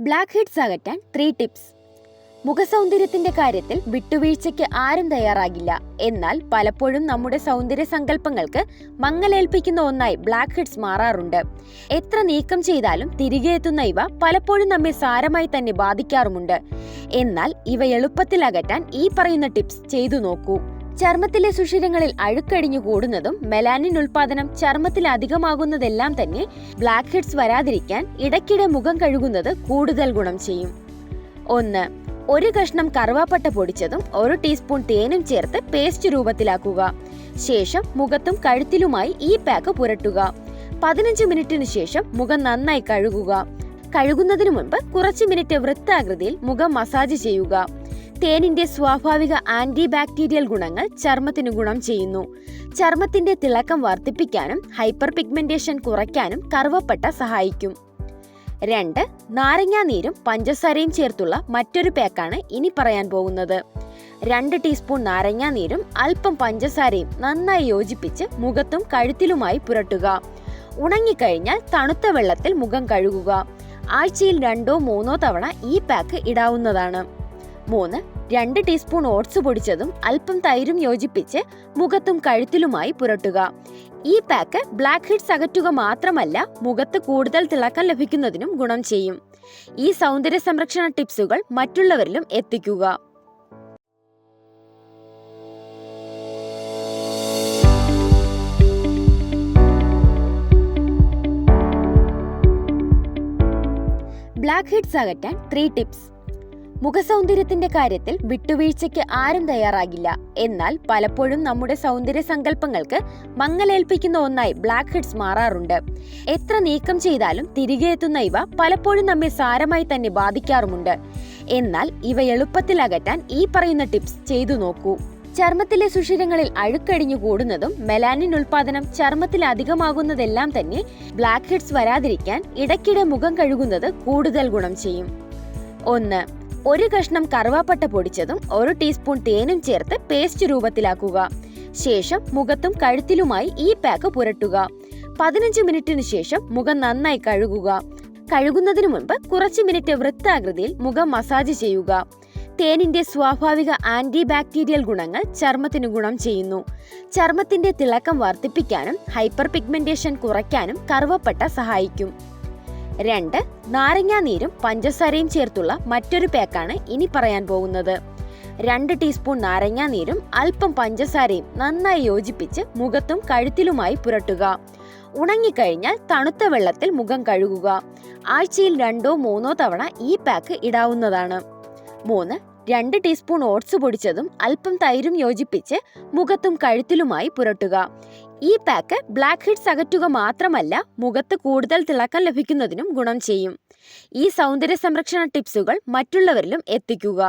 Black heads അകറ്റാൻ three tips മുഖസൗന്ദര്യത്തിന്റെ കാര്യത്തിൽ വിട്ടുവീഴ്ചയ്ക്ക് ആരും തയ്യാറാകില്ല. എന്നാൽ പലപ്പോഴും നമ്മുടെ സൗന്ദര്യ സങ്കല്പങ്ങൾക്ക് മങ്ങലേൽപ്പിക്കുന്ന ഒന്നായി ബ്ലാക്ക് ഹെഡ്സ് മാറാറുണ്ട്. എത്ര നീക്കം ചെയ്താലും തിരികെ എത്തുന്ന ഇവ പലപ്പോഴും നമ്മെ സാരമായി തന്നെ ബാധിക്കാറുമുണ്ട്. എന്നാൽ ഇവ എളുപ്പത്തിൽ അകറ്റാൻ ഈ പറയുന്ന ടിപ്സ് ചെയ്തു നോക്കൂ. ചർമ്മത്തിലെ സുഷിരങ്ങളിൽ അഴുക്കടിഞ്ഞു കൂടുന്നതും മെലാനിൻ ഉൽപാദനം ചർമ്മത്തിൽ അധികമാകുന്നതെല്ലാം തന്നെ ബ്ലാക്ക് ഹെഡ്സ് വരാതിരിക്കാൻ ഇടയ്ക്കിടെ മുഖം കഴുകുന്നത് കൂടുതൽ ഗുണം ചെയ്യും. ഒന്ന് ഒരു കഷ്ണം കറുവാപ്പട്ട പൊടിച്ചതും ഒരു ടീസ്പൂൺ തേനും ചേർത്ത് പേസ്റ്റ് രൂപത്തിലാക്കുക. ശേഷം മുഖത്തും കഴുത്തിലുമായി ഈ പാക്ക് പുരട്ടുക. പതിനഞ്ച് മിനിറ്റിന് ശേഷം മുഖം നന്നായി കഴുകുക. കഴുകുന്നതിന് മുൻപ് കുറച്ച് മിനിറ്റ് വൃത്താകൃതിയിൽ മുഖം മസാജ് ചെയ്യുക. തേനിന്റെ സ്വാഭാവിക ആന്റി ബാക്ടീരിയൽ ഗുണങ്ങൾ ചർമ്മത്തിന് ഗുണം ചെയ്യുന്നു. ചർമ്മത്തിന്റെ തിളക്കം വർദ്ധിപ്പിക്കാനും ഹൈപ്പർ പിഗ്മെന്റേഷൻ കുറയ്ക്കാനും കറുവപ്പട്ട സഹായിക്കും. രണ്ട് നാരങ്ങാ നീരും പഞ്ചസാരയും ചേർത്തുള്ള മറ്റൊരു പാക്കാണ് ഇനി പറയാൻ പോകുന്നത്. രണ്ട് ടീസ്പൂൺ നാരങ്ങാ നീരും അല്പം പഞ്ചസാരയും നന്നായി യോജിപ്പിച്ച് മുഖത്തും കഴുത്തിലുമായി പുരട്ടുക. ഉണങ്ങിക്കഴിഞ്ഞാൽ തണുത്ത വെള്ളത്തിൽ മുഖം കഴുകുക. ആഴ്ചയിൽ രണ്ടോ മൂന്നോ തവണ ഈ പാക്ക് ഇടാവുന്നതാണ്. മൂന്ന് രണ്ട് ടീസ്പൂൺ ഓട്സ് പൊടിച്ചതും അല്പം തൈരും യോജിപ്പിച്ച് മുഖത്തും കഴുത്തിലുമായി പുരട്ടുക. ഈ പാക്ക് ബ്ലാക്ക് ഹെഡ്സ് അകറ്റുക മാത്രമല്ല മുഖത്ത് കൂടുതൽ തിളക്കം ലഭിക്കുന്നതിനും ഗുണം ചെയ്യും. ഈ സൗന്ദര്യ സംരക്ഷണ ടിപ്സുകൾ മറ്റുള്ളവരിലും എത്തിക്കുക. ബ്ലാക്ക് ഹെഡ്സ് അകറ്റാൻ ത്രീ ടിപ്സ്. മുഖസൗന്ദര്യത്തിന്റെ കാര്യത്തിൽ വിട്ടുവീഴ്ചയ്ക്ക് ആരും തയ്യാറാകില്ല. എന്നാൽ പലപ്പോഴും നമ്മുടെ സൗന്ദര്യ സങ്കല്പങ്ങൾക്ക് മങ്ങലേൽപ്പിക്കുന്ന ഒന്നായി ബ്ലാക്ക് ഹെഡ്സ് മാറാറുണ്ട്. എത്ര നീക്കം ചെയ്താലും തിരികെ എത്തുന്ന ഇവ പലപ്പോഴും നമ്മെ സാരമായി തന്നെ ബാധിക്കാറുമുണ്ട്. എന്നാൽ ഇവ എളുപ്പത്തിൽ അകറ്റാൻ ഈ പറയുന്ന ടിപ്സ് ചെയ്തു നോക്കൂ. ചർമ്മത്തിലെ സുഷിരങ്ങളിൽ അഴുക്കടിഞ്ഞു കൂടുന്നതും മെലാനിൻ ഉൽപാദനം ചർമ്മത്തിൽ അധികമാകുന്നതെല്ലാം തന്നെ ബ്ലാക്ക് ഹെഡ്സ് വരാതിരിക്കാൻ ഇടയ്ക്കിടെ മുഖം കഴുകുന്നത് കൂടുതൽ ഗുണം ചെയ്യും. ഒന്ന് ഒരു കഷ്ണം കറുവാപ്പട്ട പൊടിച്ചതും ഒരു ടീസ്പൂൺ തേനും ചേർത്ത് പേസ്റ്റ് രൂപത്തിലാക്കുക. ശേഷം മുഖത്തും കഴുത്തിലുമായി ഈ പാക്ക് പുരട്ടുക. പതിനഞ്ച് മിനിറ്റിന് ശേഷം മുഖം നന്നായി കഴുകുക. കഴുകുന്നതിന് മുൻപ് കുറച്ച് മിനിറ്റ് വൃത്താകൃതിയിൽ മുഖം മസാജ് ചെയ്യുക. തേനിന്റെ സ്വാഭാവിക ആന്റി ബാക്ടീരിയൽ ഗുണങ്ങൾ ചർമ്മത്തിന് ഗുണം ചെയ്യുന്നു. ചർമ്മത്തിന്റെ തിളക്കം വർദ്ധിപ്പിക്കാനും ഹൈപ്പർ പിഗ്മെന്റേഷൻ കുറയ്ക്കാനും കറുവപ്പട്ട സഹായിക്കും. രണ്ട് നാരങ്ങാ നീരും പഞ്ചസാരയും ചേർത്തുള്ള മറ്റൊരു പാക്കാണ് ഇനി പറയാൻ പോകുന്നത്. രണ്ട് ടീസ്പൂൺ നാരങ്ങാ നീരും അല്പം പഞ്ചസാരയും നന്നായി യോജിപ്പിച്ച് മുഖത്തും കഴുത്തിലുമായി പുരട്ടുക. ഉണങ്ങിക്കഴിഞ്ഞാൽ തണുത്ത വെള്ളത്തിൽ മുഖം കഴുകുക. ആഴ്ചയിൽ രണ്ടോ മൂന്നോ തവണ ഈ പാക്ക് ഇടാവുന്നതാണ്. മൂന്ന് രണ്ട് ടീസ്പൂൺ ഓട്സ് പൊടിച്ചതും അല്പം തൈരും യോജിപ്പിച്ച് മുഖത്തും കഴുത്തിലുമായി പുരട്ടുക. ഈ പാക്ക് ബ്ലാക്ക് ഹെഡ്സ് അകറ്റുക മാത്രമല്ല മുഖത്ത് കൂടുതൽ തിളക്കം ലഭിക്കുന്നതിനും ഗുണം ചെയ്യും. ഈ സൗന്ദര്യ സംരക്ഷണ ടിപ്സുകൾ മറ്റുള്ളവരിലും എത്തിക്കുക.